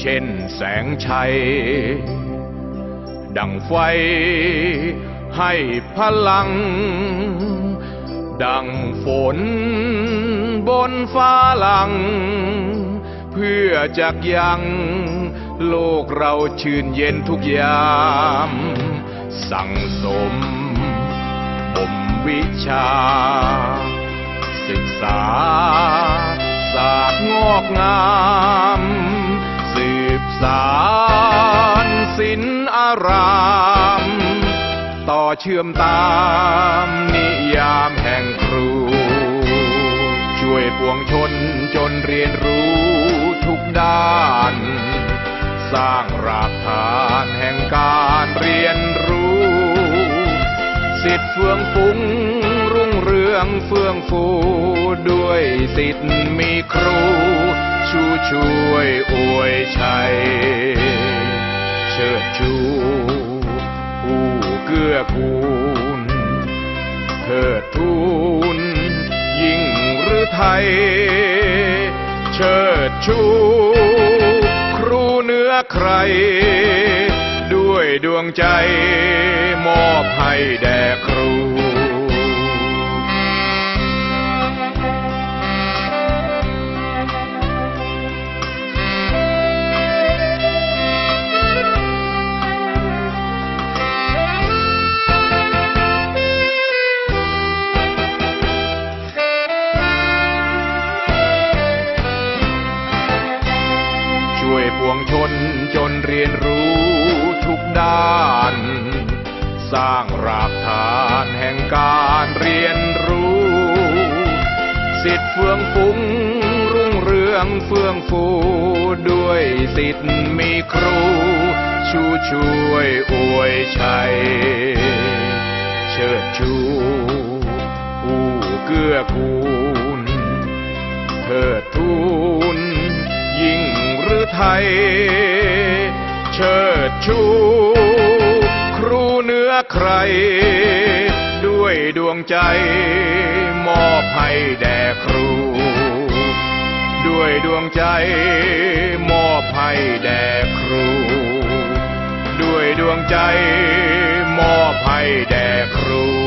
เช่นแสงชัย ดังไฟให้พลัง ดังฝนบนฟ้าหลัง เพื่อจักยังโลกเราชื่นเย็นทุกยาม สั่งสมบ่มวิชา ศึกษาศาสตร์งอกงาม สืบสารศิลป์อาราม ต่อเชื่อมตามนิยามแห่งครู ช่วยปวงชนจนเรียนรู้ทุกด้าน สร้างรากฐานแห่งการเรียนรู้ สิทธิ์เฟื่องฟุ้งรุ่งเรืองเฟื่องฟูด้วยสิทธิ์มีครู ชูช่วยอวยชัย เชิดชู ผู้เกื้อกูลเทิดทูนยิ่งหรือไทย เชิดชู ครูเหนื้อใคร ด้วยดวงใจ มอบให้แด่ครู ช่วยปวงชนจนเรียนรู้ทุกด้าน สร้างรากฐานแห่งการเรียนรู้ สิทธิ์เฟื่องฟุ้งรุ่งเรืองเฟื่องฟูด้วยสิทธิ์มีครู ชูช่วยอวยชัย เชิดชูผู้เกื้อกูลเทิดทูนยิ่งหรือ ไทย เชิดชูครูเหนื้อใคร ด้วยดวงใจ มอบให้แด่ครู ด้วยดวงใจ มอบให้แด่ครู ด้วยดวงใจ มอบให้แด่ครู